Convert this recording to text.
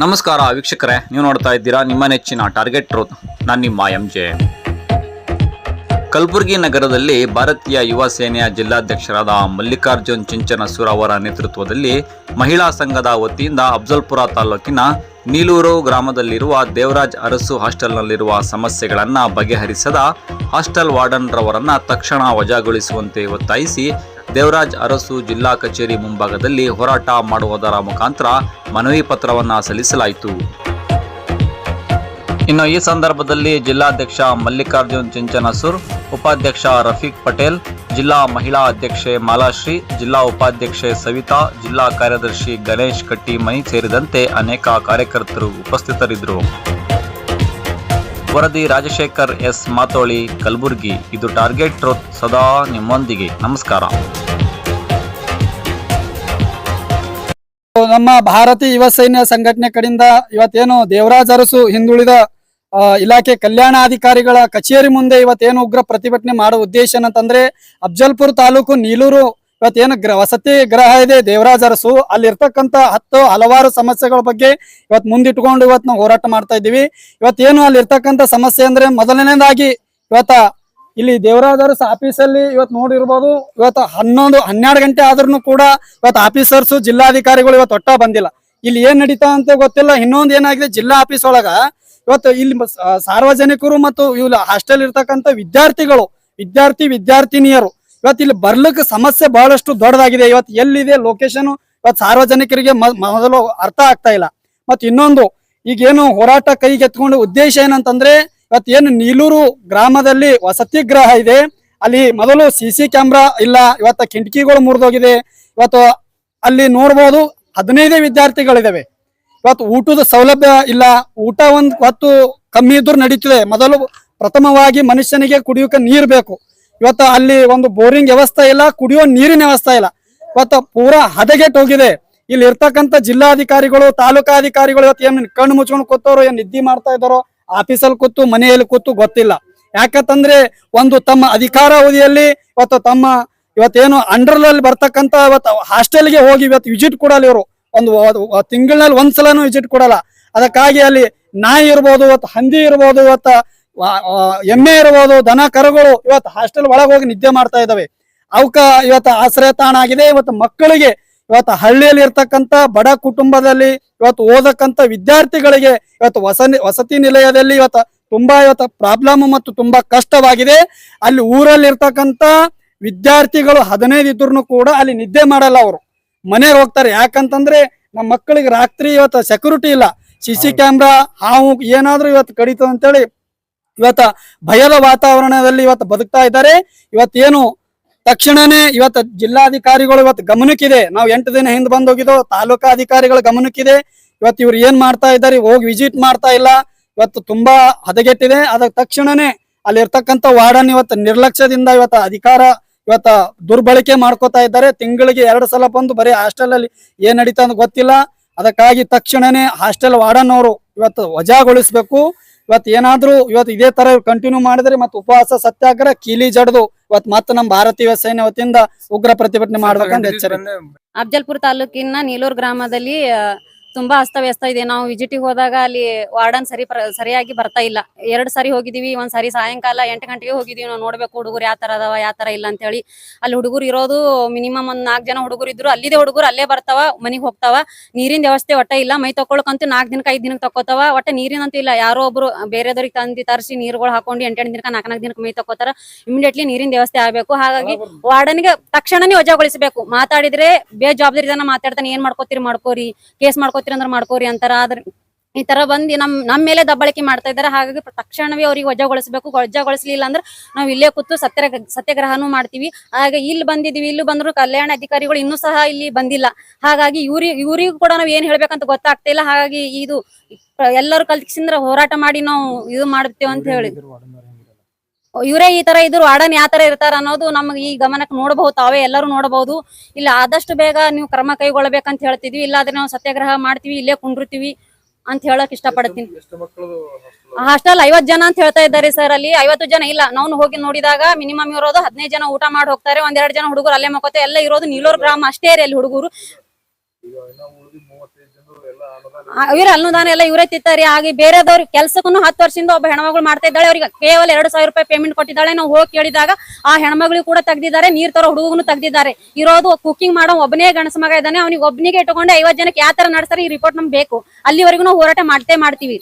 ನಮಸ್ಕಾರ ವೀಕ್ಷಕರೇ, ನೀವು ನೋಡ್ತಾ ಇದ್ದೀರಾ ನಿಮ್ಮ ನೆಚ್ಚಿನ ಟಾರ್ಗೆಟ್ ಟ್ರೂತ್ ನಾನು ನಿಮ್ಮ ಎಂ ಜೆ ಕಲಬುರಗಿ ನಗರದಲ್ಲಿ ಭಾರತೀಯ ಯುವ ಸೇನೆಯ ಜಿಲ್ಲಾಧ್ಯಕ್ಷರಾದ ಮಲ್ಲಿಕಾರ್ಜುನ್ ಚಿಂಚನಸೂರ್ ಅವರ ನೇತೃತ್ವದಲ್ಲಿ ಮಹಿಳಾ ಸಂಘದ ವತಿಯಿಂದ ಅಫ್ಜಲ್ಪುರ ತಾಲೂಕಿನ ನೀಲೂರು ಗ್ರಾಮದಲ್ಲಿರುವ ದೇವರಾಜ್ ಅರಸು ಹಾಸ್ಟೆಲ್ನಲ್ಲಿರುವ ಸಮಸ್ಯೆಗಳನ್ನು ಬಗೆಹರಿಸದ ಹಾಸ್ಟೆಲ್ ವಾರ್ಡನ್ರವರನ್ನು ತಕ್ಷಣ ವಜಾಗೊಳಿಸುವಂತೆ ಒತ್ತಾಯಿಸಿ ದೇವರಾಜ್ ಅರಸು ಜಿಲ್ಲಾ ಕಚೇರಿ ಮುಂಭಾಗದಲ್ಲಿ ಹೋರಾಟ ಮಾಡುವುದರ ಮುಖಾಂತರ ಮನವಿ ಪತ್ರವನ್ನು ಸಲ್ಲಿಸಲಾಯಿತು. ಇನ್ನು ಈ ಸಂದರ್ಭದಲ್ಲಿ ಜಿಲ್ಲಾಧ್ಯಕ್ಷ ಮಲ್ಲಿಕಾರ್ಜುನ್ ಚಿಂಚನಸೂರ್, ಉಪಾಧ್ಯಕ್ಷ ರಫೀಕ್ ಪಟೇಲ್, ಜಿಲ್ಲಾ ಮಹಿಳಾ ಅಧ್ಯಕ್ಷೆ ಮಾಲಾಶ್ರೀ, ಜಿಲ್ಲಾ ಉಪಾಧ್ಯಕ್ಷೆ ಸವಿತಾ, ಜಿಲ್ಲಾ ಕಾರ್ಯದರ್ಶಿ ಗಣೇಶ್ ಕಟ್ಟಿಮನಿ ಸೇರಿದಂತೆ ಅನೇಕ ಕಾರ್ಯಕರ್ತರು ಉಪಸ್ಥಿತರಿದ್ದರು. ವರದಿ ರಾಜಶೇಖರ್ ಎಸ್ ಮಾತೋಳಿ, ಕಲಬುರ್ಗಿ. ಇದು ಟಾರ್ಗೆಟ್ ಟ್ರೋತ್ ಸದಾ ನಿಮ್ಮೊಂದಿಗೆ. ನಮಸ್ಕಾರ. ನಮ್ಮ ಭಾರತೀಯ ಯುವ ಸೈನ್ಯ ಸಂಘಟನೆ ಕಡೆಯಿಂದ ಇವತ್ತೇನು ದೇವರಾಜ್ ಅರಸು ಹಿಂದುಳಿದ ಇಲಾಖೆ ಕಲ್ಯಾಣಾಧಿಕಾರಿಗಳ ಕಚೇರಿ ಮುಂದೆ ಇವತ್ತೇನು ಉಗ್ರ ಪ್ರತಿಭಟನೆ ಮಾಡೋ ಉದ್ದೇಶ ಏನಂತಂದ್ರೆ, ಅಫ್ಜಲ್ಪುರ್ ತಾಲೂಕು ನೀಲೂರು ಇವತ್ತೇನು ಗ್ರ, ವಸತಿ ಗ್ರಹ ಇದೆ, ದೇವರಾಜ ಅರಸು ಅಲ್ಲಿ ಇರ್ತಕ್ಕಂತ ಹತ್ತು ಹಲವಾರು ಸಮಸ್ಯೆಗಳ ಬಗ್ಗೆ ಇವತ್ತು ಮುಂದಿಟ್ಕೊಂಡು ಇವತ್ತು ನಾವು ಹೋರಾಟ ಮಾಡ್ತಾ ಇದ್ದೀವಿ. ಇವತ್ತೇನು ಅಲ್ಲಿ ಇರ್ತಕ್ಕಂತ ಸಮಸ್ಯೆ ಅಂದ್ರೆ ಮೊದಲನೇದಾಗಿ ಇವತ್ತ ಇಲ್ಲಿ ದೇವರಾಜ ಅರಸು ಆಫೀಸಲ್ಲಿ ಇವತ್ತು ನೋಡಿರ್ಬೋದು, ಇವತ್ತು ಹನ್ನೊಂದು, ಹನ್ನೆರಡು ಗಂಟೆ ಆದ್ರೂ ಕೂಡ ಇವತ್ತು ಆಫೀಸರ್ಸ್, ಜಿಲ್ಲಾಧಿಕಾರಿಗಳು ಇವತ್ತು ಒಟ್ಟ ಬಂದಿಲ್ಲ. ಇಲ್ಲಿ ಏನ್ ನಡೀತಾ ಅಂತ ಗೊತ್ತಿಲ್ಲ. ಇನ್ನೊಂದು ಏನಾಗಿದೆ, ಜಿಲ್ಲಾ ಆಫೀಸ್ ಒಳಗ ಇವತ್ತು ಇಲ್ಲಿ ಸಾರ್ವಜನಿಕರು ಮತ್ತು ಇವ್ ಹಾಸ್ಟೆಲ್ ಇರ್ತಕ್ಕಂಥ ವಿದ್ಯಾರ್ಥಿಗಳು, ವಿದ್ಯಾರ್ಥಿ, ವಿದ್ಯಾರ್ಥಿನಿಯರು ಇವತ್ತು ಇಲ್ಲಿ ಬರ್ಲಿಕ್ಕೆ ಸಮಸ್ಯೆ ಬಹಳಷ್ಟು ದೊಡ್ಡದಾಗಿದೆ. ಇವತ್ತು ಎಲ್ಲಿದೆ ಲೊಕೇಶನ್ ಇವತ್ತು ಸಾರ್ವಜನಿಕರಿಗೆ ಮೊದಲು ಅರ್ಥ ಆಗ್ತಾ ಇಲ್ಲ. ಮತ್ತೆ ಇನ್ನೊಂದು, ಈಗೇನು ಹೋರಾಟ ಕೈಗೆತ್ಕೊಂಡು ಉದ್ದೇಶ ಏನಂತಂದ್ರೆ, ಇವತ್ತು ಏನು ನೀಲೂರು ಗ್ರಾಮದಲ್ಲಿ ವಸತಿ ಗ್ರಹ ಇದೆ. ಅಲ್ಲಿ ಮೊದಲು ಸಿ ಸಿ ಕ್ಯಾಮ್ರಾ ಇಲ್ಲ. ಇವತ್ತು ಕಿಟಕಿಗಳು ಮುರಿದೋಗಿದೆ. ಇವತ್ತು ಅಲ್ಲಿ ನೋಡ್ಬೋದು ಹದಿನೈದೇ ವಿದ್ಯಾರ್ಥಿಗಳಿದಾವೆ. ಇವತ್ತು ಊಟದ ಸೌಲಭ್ಯ ಇಲ್ಲ. ಊಟ ಒಂದು ಹೊತ್ತು ಕಮ್ಮಿ ಇದ್ರೂ ನಡೀತದೆ. ಮೊದಲು ಪ್ರಥಮವಾಗಿ ಮನುಷ್ಯನಿಗೆ ಕುಡಿಯೋಕೆ ನೀರು ಬೇಕು. ಇವತ್ತು ಅಲ್ಲಿ ಒಂದು ಬೋರಿಂಗ್ ವ್ಯವಸ್ಥೆ ಇಲ್ಲ, ಕುಡಿಯೋ ನೀರಿನ ವ್ಯವಸ್ಥೆ ಇಲ್ಲ. ಇವತ್ತು ಪೂರಾ ಹದಗೆಟ್ ಹೋಗಿದೆ. ಇಲ್ಲಿ ಇರ್ತಕ್ಕಂಥ ಜಿಲ್ಲಾಧಿಕಾರಿಗಳು ತಾಲೂಕಾಧಿಕಾರಿಗಳು ಇವತ್ತು ಏನ್ ಕಣ್ಣು ಮುಚ್ಕೊಂಡು ಕೂತವ್ರು, ಏನ್ ನಿದ್ದೆ ಮಾಡ್ತಾ ಇದ್ದಾರೋ, ಆಫೀಸಲ್ಲಿ ಕೂತು, ಮನೆಯಲ್ಲಿ ಕೂತು ಗೊತ್ತಿಲ್ಲ. ಯಾಕಂತಂದ್ರೆ ಒಂದು ತಮ್ಮ ಅಧಿಕಾರಾವಧಿಯಲ್ಲಿ ಇವತ್ತು ತಮ್ಮ ಇವತ್ತೇನು ಅಂಡರ್ನಲ್ಲಿ ಬರ್ತಕ್ಕಂಥ ಇವತ್ತು ಹಾಸ್ಟೆಲ್ಗೆ ಹೋಗಿ ಇವತ್ತು ವಿಸಿಟ್ ಕೊಡಲ್ಲ ಇವರು. ಒಂದು ತಿಂಗಳಲ್ಲಿ ಒಂದ್ಸಲನೂ ವಿಸಿಟ್ ಕೊಡಲ್ಲ. ಅದಕ್ಕಾಗಿ ಅಲ್ಲಿ ನಾಯಿ ಇರ್ಬೋದು, ಇವತ್ತು ಹಂದಿ ಇರ್ಬೋದು, ಇವತ್ತು ಎಮ್ಮೆ ಇರ್ಬೋದು ದನ ಕರುಗಳು ಇವತ್ತು ಹಾಸ್ಟೆಲ್ ಒಳಗೆ ಹೋಗಿ ನಿದ್ದೆ ಮಾಡ್ತಾ ಇದ್ದಾವೆ. ಅವಕ ಇವತ್ತು ಆಶ್ರಯ ತಾಣ ಆಗಿದೆ. ಇವತ್ತು ಮಕ್ಕಳಿಗೆ ಇವತ್ತು ಹಳ್ಳಿಯಲ್ಲಿ ಇರ್ತಕ್ಕಂತ ಬಡ ಕುಟುಂಬದಲ್ಲಿ ಇವತ್ತು ಓದಕ್ಕಂತ ವಿದ್ಯಾರ್ಥಿಗಳಿಗೆ ಇವತ್ತು ವಸತಿ ವಸತಿ ನಿಲಯದಲ್ಲಿ ಇವತ್ತು ತುಂಬಾ ಇವತ್ತು ಪ್ರಾಬ್ಲಮ್ ಮತ್ತು ತುಂಬಾ ಕಷ್ಟವಾಗಿದೆ. ಅಲ್ಲಿ ಊರಲ್ಲಿ ಇರ್ತಕ್ಕಂತ ವಿದ್ಯಾರ್ಥಿಗಳು ಹದಿನೈದು ಇದ್ರು ಕೂಡ ಅಲ್ಲಿ ನಿದ್ದೆ ಮಾಡಲ್ಲ ಅವರು. ಮನೆಗೆ ಹೋಗ್ತಾರೆ. ಯಾಕಂತಂದ್ರೆ ನಮ್ಮ ಮಕ್ಕಳಿಗೆ ರಾತ್ರಿ ಇವತ್ತು ಸೆಕ್ಯೂರಿಟಿ ಇಲ್ಲ. ಸಿ ಸಿ ಕ್ಯಾಮ್ರಾ ಹಾವು ಏನಾದ್ರೂ ಇವತ್ತು ಕಡಿತದ ಅಂತೇಳಿ ಇವತ್ತ ಭಯದ ವಾತಾವರಣದಲ್ಲಿ ಇವತ್ತು ಬದುಕ್ತಾ ಇದ್ದಾರೆ. ಇವತ್ತೇನು ತಕ್ಷಣನೇ ಇವತ್ತು ಜಿಲ್ಲಾಧಿಕಾರಿಗಳು ಇವತ್ತು ಗಮನಕ್ಕಿದೆ. ನಾವು ಎಂಟು ದಿನ ಹಿಂದೆ ಬಂದ್ ಹೋಗಿದ್ದೋ ತಾಲೂಕಾ ಅಧಿಕಾರಿಗಳ ಗಮನಕ್ಕಿದೆ. ಇವತ್ತು ಇವ್ರು ಏನ್ ಮಾಡ್ತಾ ಇದ್ದಾರೆ, ಹೋಗಿ ವಿಸಿಟ್ ಮಾಡ್ತಾ ಇಲ್ಲ. ಇವತ್ತು ತುಂಬಾ ಹದಗೆಟ್ಟಿದೆ. ಅದಕ್ಕೆ ತಕ್ಷಣನೇ ಅಲ್ಲಿ ಇರ್ತಕ್ಕಂಥ ವಾರ್ಡನ್ ಇವತ್ತು ನಿರ್ಲಕ್ಷ್ಯದಿಂದ ಇವತ್ತು ಅಧಿಕಾರ ಇವತ್ತ ದುರ್ಬಳಕೆ ಮಾಡ್ಕೋತಾ ಇದ್ದಾರೆ. ತಿಂಗಳಿಗೆ ಎರಡು ಸಲ ಬಂದು ಬರೀ ಹಾಸ್ಟೆಲ್ ಅಲ್ಲಿ ಏನ್ ನಡೀತಾ ಅಂತ ಗೊತ್ತಿಲ್ಲ. ಅದಕ್ಕಾಗಿ ತಕ್ಷಣನೇ ಹಾಸ್ಟೆಲ್ ವಾರ್ಡನ್ ಅವರು ಇವತ್ತು ವಜಾಗೊಳಿಸ್ಬೇಕು. ಇವತ್ತು ಏನಾದ್ರೂ ಇವತ್ತು ಇದೇ ತರ ಕಂಟಿನ್ಯೂ ಮಾಡಿದ್ರೆ ಮತ್ತೆ ಉಪವಾಸ ಸತ್ಯಾಗ್ರಹ ಕೀಲಿ ಜಡ್ದು ಇವತ್ತು ಮತ್ತೆ ನಮ್ಮ ಭಾರತೀಯ ಸೈನ್ಯ ವತಿಯಿಂದ ಉಗ್ರ ಪ್ರತಿಭಟನೆ ಮಾಡ್ಬೇಕಂತ ಎಚ್ಚರಿಕೆ. ಅಫ್ಜಲ್ಪುರ ತಾಲೂಕಿನ ನೀಲೂರು ಗ್ರಾಮದಲ್ಲಿ ತುಂಬಾ ಅಸ್ತವ್ಯಸ್ತ ಇದೆ. ನಾವು ವಿಜಿಟಿಗೆ ಹೋದಾಗ ಅಲ್ಲಿ ವಾರ್ಡನ್ ಸರಿ ಸರಿಯಾಗಿ ಬರ್ತಾ ಇಲ್ಲ. ಎರಡ್ ಸರಿ ಹೋಗಿದೀವಿ ಒಂದ್ ಸರಿ ಸಾಯಂಕಾಲ ಎಂಟು ಗಂಟೆಗೆ ಹೋಗಿದೀವಿ. ನಾವು ನೋಡ್ಬೇಕು ಹುಡುಗರು ಯಾವ ತರ ಅದಾವ ಯಾವ ತರ ಇಲ್ಲ ಅಂತ ಹೇಳಿ ಅಲ್ಲಿ ಹುಡುಗರು ಇರೋದು ಮಿನಿಮಮ್ ಒಂದ್ ನಾಲ್ಕು ಜನ ಹುಡುಗರು ಇದ್ರು. ಅಲ್ಲಿದೆ ಹುಡುಗರು ಅಲ್ಲೇ ಬರ್ತಾವ ಮನಿಗ್ ಹೋಗ್ತಾವ. ನೀರಿನ ವ್ಯವಸ್ಥೆ ಒಟ್ಟ ಇಲ್ಲ. ಮೈ ತಕೊಳಕಂತೂ ನಾಲ್ಕು ದಿನಕ್ಕೆ ಐದ್ ದಿನಕ್ಕೆ ತಕೋತಾವ. ಒಟ್ಟ ನೀರಿನಂತೂ ಇಲ್ಲ. ಯಾರೋ ಒಬ್ರು ಬೇರೆದವ್ರಿಗೆ ತಂದಿ ತರಿಸಿ ನೀರುಗಳು ಹಾಕೊಂಡು ಎಂಟೆಂಟು ದಿನಕ್ಕೆ ನಾಲ್ಕು ನಾಲ್ಕು ದಿನಕ್ಕೆ ಮೈ ತಕೋತಾರ. ಇಮಿಡಿಯೇಟ್ಲಿ ನೀರಿನ ವ್ಯವಸ್ಥೆ ಆಗ್ಬೇಕು. ಹಾಗಾಗಿ ವಾರ್ಡನ್ಗೆ ತಕ್ಷಣನೇ ವಜಾಗೊಳಿಸಬೇಕು. ಮಾತಾಡಿದ್ರೆ ಬೇಜವಾಬ್ದಾರಿದನ ಮಾತಾಡ್ತಾನೆ ಏನ್ ಮಾಡ್ಕೋತೀರಿ ಮಾಡ್ಕೋರಿ ಕೇಸ್ ಮಾಡ್ಕೋತೀರಿ ಅಂದ್ರೆ ಮಾಡ್ಕೋರಿ ಅಂತಾರ. ಆದ್ರೆ ಈ ತರ ಬಂದು ನಮ್ ನಮ್ ಮೇಲೆ ದಬ್ಬಳಿಕೆ ಮಾಡ್ತಾ ಇದಾರೆ. ಹಾಗಾಗಿ ತಕ್ಷಣವೇ ಅವ್ರಿಗೆ ವಜಾಗೊಳಿಸಬೇಕು. ವಜಾಗೊಳಿಸ್ಲಿಲ್ಲ ಅಂದ್ರೆ ನಾವು ಇಲ್ಲೇ ಕೂತು ಸತ್ಯ ಸತ್ಯಾಗ್ರಹನೂ ಮಾಡ್ತೀವಿ. ಹಾಗೆ ಇಲ್ಲಿ ಬಂದಿದೀವಿ ಇಲ್ಲಿ ಬಂದ್ರು ಕಲ್ಯಾಣ ಅಧಿಕಾರಿಗಳು ಇನ್ನೂ ಸಹ ಇಲ್ಲಿ ಬಂದಿಲ್ಲ. ಹಾಗಾಗಿ ಇವ್ರಿ, ಇವ್ರಿಗೂ ಕೂಡ ನಾವ್ ಏನ್ ಹೇಳ್ಬೇಕಂತ ಗೊತ್ತಾಗ್ತಾ ಇಲ್ಲ. ಹಾಗಾಗಿ ಇದು ಎಲ್ಲರೂ ಕಲ್ತಿಸಿಂದ್ರ ಹೋರಾಟ ಮಾಡಿ ನಾವು ಇದು ಮಾಡ್ತೇವೆ ಅಂತ ಹೇಳಿ. ಇವರೇ ಈ ತರ ಇದ್ರು ವಾರ್ಡನ್ ಯಾವ ತರ ಇರ್ತಾರ ಅನ್ನೋದು ನಮ್ಗೆ ಈ ಗಮನಕ್ಕೆ ನೋಡಬಹುದು ತಾವೇ ಎಲ್ಲರೂ ನೋಡಬಹುದು. ಇಲ್ಲ ಆದಷ್ಟು ಬೇಗ ನೀವು ಕ್ರಮ ಕೈಗೊಳ್ಳಬೇಕಂತ ಹೇಳ್ತಿದ್ವಿ. ಇಲ್ಲಾದ್ರೆ ನಾವು ಸತ್ಯಾಗ್ರಹ ಮಾಡ್ತೀವಿ ಇಲ್ಲೇ ಕುಂಡಿರ್ತೀವಿ ಅಂತ ಹೇಳಕ್ ಇಷ್ಟಪಡ್ತೀನಿ ಹಾಸ್ಟೆಲ್ ಐವತ್ ಜನ ಅಂತ ಹೇಳ್ತಾ ಇದ್ದಾರೆ ಸರ್ ಅಲ್ಲಿ. ಐವತ್ತು ಜನ ಇಲ್ಲ ನಾವು ಹೋಗಿ ನೋಡಿದಾಗ ಮಿನಿಮಮ್ ಇರೋದು ಹದಿನೈದು ಜನ ಊಟ ಮಾಡಿ ಹೋಗ್ತಾರೆ. ಒಂದೆರಡು ಜನ ಹುಡುಗರು ಅಲ್ಲೇ ಮಕ್ಕೋತೆ ಎಲ್ಲ ಇರೋದು ನೀಲೂರು ಗ್ರಾಮ ಅಷ್ಟೇ ಅಲ್ಲಿ ಹುಡುಗರು. ಇವ್ರ ಅನುದಾನ ಎಲ್ಲ ಇವರೇ ತಿತ್ತಾರಿ ಆಗಿ ಬೇರೆದವ್ರಿಗೆ ಕೆಲ್ಸಕ್ಕೂ ಹತ್ತು ವರ್ಷದಿಂದ ಒಬ್ಬ ಹೆಣ್ಮಗಳು ಮಾಡ್ತಾ ಇದ್ದಾಳೆ. ಅವ್ರಿಗೆ ಕೇವಲ ಎರಡು ಸಾವಿರ ರೂಪಾಯಿ ಪೇಮೆಂಟ್ ಕೊಟ್ಟಿದ್ದಾಳೆ. ನಾವು ಹೋಗಿ ಕೇಳಿದಾಗ ಆ ಹೆಣ್ಮಗಳಿಗೆ ಕೂಡ ತೆಗ್ದಿದ್ದಾರೆ. ನೀರ್ ತರೋ ಹುಡುಗನು ತೆಗ್ದಿದ್ದಾರೆ. ಇರೋದು ಕುಕಿಂಗ್ ಮಾಡೋ ಒಬ್ಬನೇ ಗಣಸ ಮಗ ಇದ್ದಾನೆ. ಅವ್ನಿಗೆ ಒಬ್ಬನಿಗೆ ಇಟ್ಕೊಂಡು ಐವತ್ ಜನಕ್ಕೆ ಯಾವ ತರ ನಡೆಸ್ತಾರೆ ಈ ರಿಪೋರ್ಟ್ ನಮ್ಗೆ ಬೇಕು. ಅಲ್ಲಿವರೆಗೂ ಹೋರಾಟ ಮಾಡ್ತೇ ಮಾಡ್ತೀವಿ.